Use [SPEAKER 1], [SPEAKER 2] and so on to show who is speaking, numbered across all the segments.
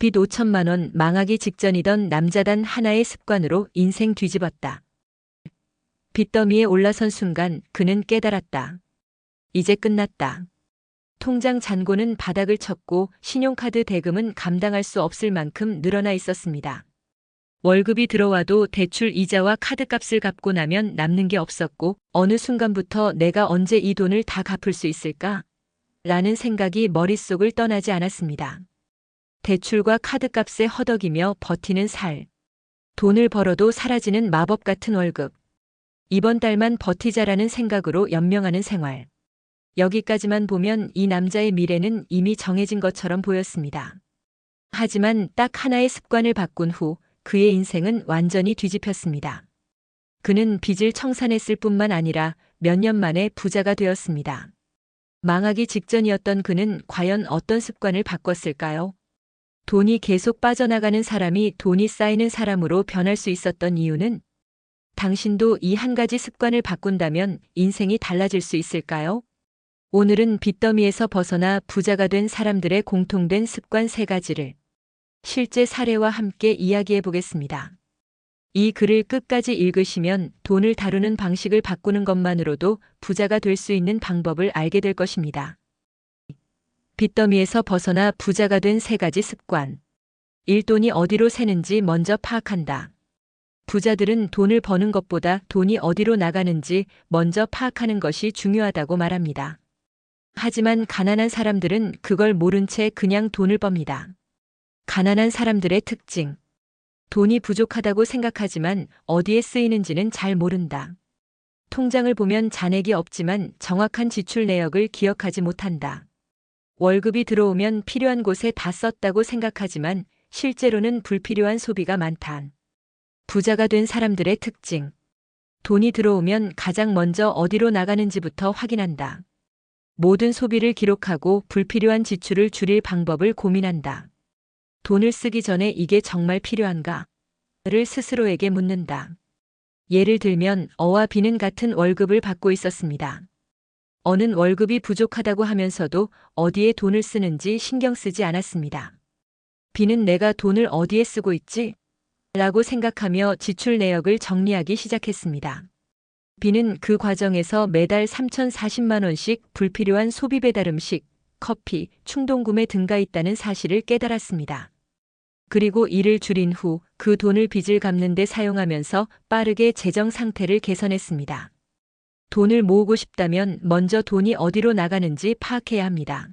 [SPEAKER 1] 빚 5천만 원 망하기 직전이던 남자단 하나의 습관으로 인생 뒤집었다. 빚더미에 올라선 순간 그는 깨달았다. 이제 끝났다. 통장 잔고는 바닥을 쳤고 신용카드 대금은 감당할 수 없을 만큼 늘어나 있었습니다. 월급이 들어와도 대출 이자와 카드값을 갚고 나면 남는 게 없었고 어느 순간부터 내가 언제 이 돈을 다 갚을 수 있을까? 라는 생각이 머릿속을 떠나지 않았습니다. 대출과 카드값에 허덕이며 버티는 살. 돈을 벌어도 사라지는 마법 같은 월급. 이번 달만 버티자라는 생각으로 연명하는 생활. 여기까지만 보면 이 남자의 미래는 이미 정해진 것처럼 보였습니다. 하지만 딱 하나의 습관을 바꾼 후 그의 인생은 완전히 뒤집혔습니다. 그는 빚을 청산했을 뿐만 아니라 몇 년 만에 부자가 되었습니다. 망하기 직전이었던 그는 과연 어떤 습관을 바꿨을까요? 돈이 계속 빠져나가는 사람이 돈이 쌓이는 사람으로 변할 수 있었던 이유는 당신도 이 한 가지 습관을 바꾼다면 인생이 달라질 수 있을까요? 오늘은 빚더미에서 벗어나 부자가 된 사람들의 공통된 습관 세 가지를 실제 사례와 함께 이야기해 보겠습니다. 이 글을 끝까지 읽으시면 돈을 다루는 방식을 바꾸는 것만으로도 부자가 될 수 있는 방법을 알게 될 것입니다. 빚더미에서 벗어나 부자가 된 세 가지 습관. 일돈이 어디로 새는지 먼저 파악한다. 부자들은 돈을 버는 것보다 돈이 어디로 나가는지 먼저 파악하는 것이 중요하다고 말합니다. 하지만 가난한 사람들은 그걸 모른 채 그냥 돈을 법니다. 가난한 사람들의 특징. 돈이 부족하다고 생각하지만 어디에 쓰이는지는 잘 모른다. 통장을 보면 잔액이 없지만 정확한 지출 내역을 기억하지 못한다. 월급이 들어오면 필요한 곳에 다 썼다고 생각하지만 실제로는 불필요한 소비가 많다. 부자가 된 사람들의 특징. 돈이 들어오면 가장 먼저 어디로 나가는지부터 확인한다. 모든 소비를 기록하고 불필요한 지출을 줄일 방법을 고민한다. 돈을 쓰기 전에 이게 정말 필요한가? 를 스스로에게 묻는다. 예를 들면 어와 비는 같은 월급을 받고 있었습니다. 어는 월급이 부족하다고 하면서도 어디에 돈을 쓰는지 신경 쓰지 않았습니다. 비는 내가 돈을 어디에 쓰고 있지? 라고 생각하며 지출 내역을 정리하기 시작했습니다. 비는 그 과정에서 매달 3,040만 원씩 불필요한 소비 배달 음식, 커피, 충동구매 등가 있다는 사실을 깨달았습니다. 그리고 이를 줄인 후 그 돈을 빚을 갚는 데 사용하면서 빠르게 재정 상태를 개선했습니다. 돈을 모으고 싶다면 먼저 돈이 어디로 나가는지 파악해야 합니다.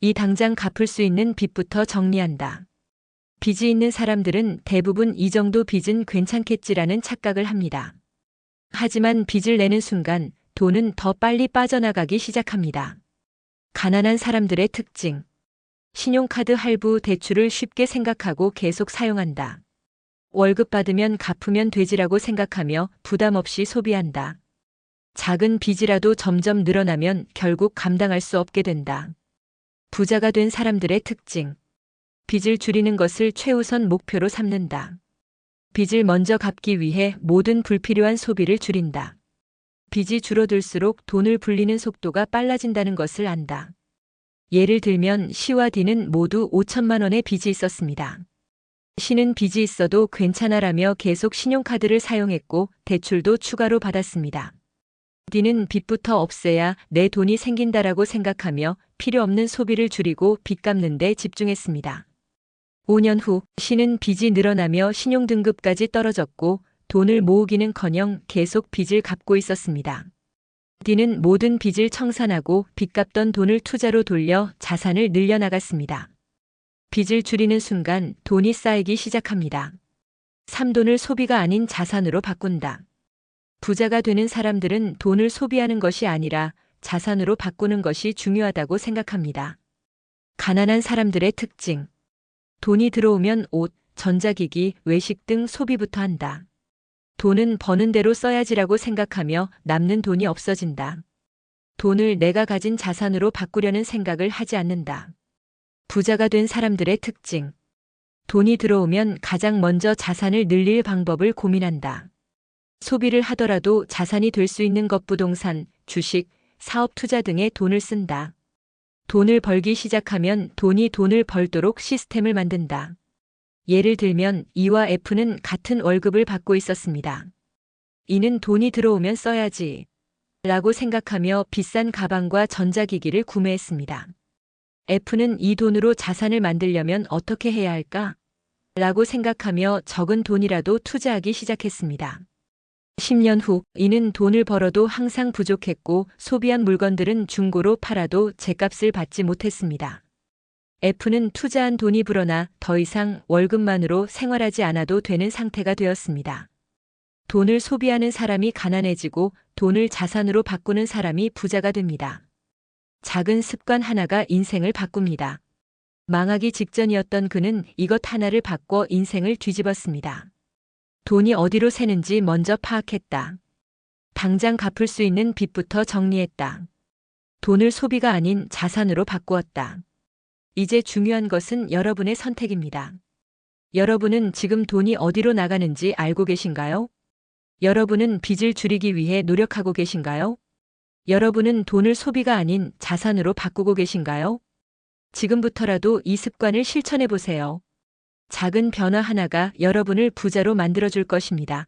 [SPEAKER 1] 이 당장 갚을 수 있는 빚부터 정리한다. 빚이 있는 사람들은 대부분 이 정도 빚은 괜찮겠지라는 착각을 합니다. 하지만 빚을 내는 순간 돈은 더 빨리 빠져나가기 시작합니다. 가난한 사람들의 특징. 신용카드 할부 대출을 쉽게 생각하고 계속 사용한다. 월급 받으면 갚으면 되지라고 생각하며 부담 없이 소비한다. 작은 빚이라도 점점 늘어나면 결국 감당할 수 없게 된다. 부자가 된 사람들의 특징. 빚을 줄이는 것을 최우선 목표로 삼는다. 빚을 먼저 갚기 위해 모든 불필요한 소비를 줄인다. 빚이 줄어들수록 돈을 불리는 속도가 빨라진다는 것을 안다. 예를 들면 시와 디는 모두 5천만 원의 빚이 있었습니다. 시는 빚이 있어도 괜찮아라며 계속 신용카드를 사용했고 대출도 추가로 받았습니다. 디는 빚부터 없애야 내 돈이 생긴다라고 생각하며 필요 없는 소비를 줄이고 빚 갚는 데 집중했습니다. 5년 후 시는 빚이 늘어나며 신용등급까지 떨어졌고 돈을 모으기는커녕 계속 빚을 갚고 있었습니다. 디는 모든 빚을 청산하고 빚 갚던 돈을 투자로 돌려 자산을 늘려나갔습니다. 빚을 줄이는 순간 돈이 쌓이기 시작합니다. 3돈을 소비가 아닌 자산으로 바꾼다. 부자가 되는 사람들은 돈을 소비하는 것이 아니라 자산으로 바꾸는 것이 중요하다고 생각합니다. 가난한 사람들의 특징. 돈이 들어오면 옷, 전자기기, 외식 등 소비부터 한다. 돈은 버는 대로 써야지라고 생각하며 남는 돈이 없어진다. 돈을 내가 가진 자산으로 바꾸려는 생각을 하지 않는다. 부자가 된 사람들의 특징. 돈이 들어오면 가장 먼저 자산을 늘릴 방법을 고민한다. 소비를 하더라도 자산이 될 수 있는 것 부동산, 주식, 사업 투자 등에 돈을 쓴다. 돈을 벌기 시작하면 돈이 돈을 벌도록 시스템을 만든다. 예를 들면 E와 F는 같은 월급을 받고 있었습니다. E는 돈이 들어오면 써야지. 라고 생각하며 비싼 가방과 전자기기를 구매했습니다. F는 이 돈으로 자산을 만들려면 어떻게 해야 할까? 라고 생각하며 적은 돈이라도 투자하기 시작했습니다. 10년 후 이는 돈을 벌어도 항상 부족했고 소비한 물건들은 중고로 팔아도 제값을 받지 못했습니다. F는 투자한 돈이 불어나 더 이상 월급만으로 생활하지 않아도 되는 상태가 되었습니다. 돈을 소비하는 사람이 가난해지고 돈을 자산으로 바꾸는 사람이 부자가 됩니다. 작은 습관 하나가 인생을 바꿉니다. 망하기 직전이었던 그는 이것 하나를 바꿔 인생을 뒤집었습니다. 돈이 어디로 새는지 먼저 파악했다. 당장 갚을 수 있는 빚부터 정리했다. 돈을 소비가 아닌 자산으로 바꾸었다. 이제 중요한 것은 여러분의 선택입니다. 여러분은 지금 돈이 어디로 나가는지 알고 계신가요? 여러분은 빚을 줄이기 위해 노력하고 계신가요? 여러분은 돈을 소비가 아닌 자산으로 바꾸고 계신가요? 지금부터라도 이 습관을 실천해 보세요. 작은 변화 하나가 여러분을 부자로 만들어줄 것입니다.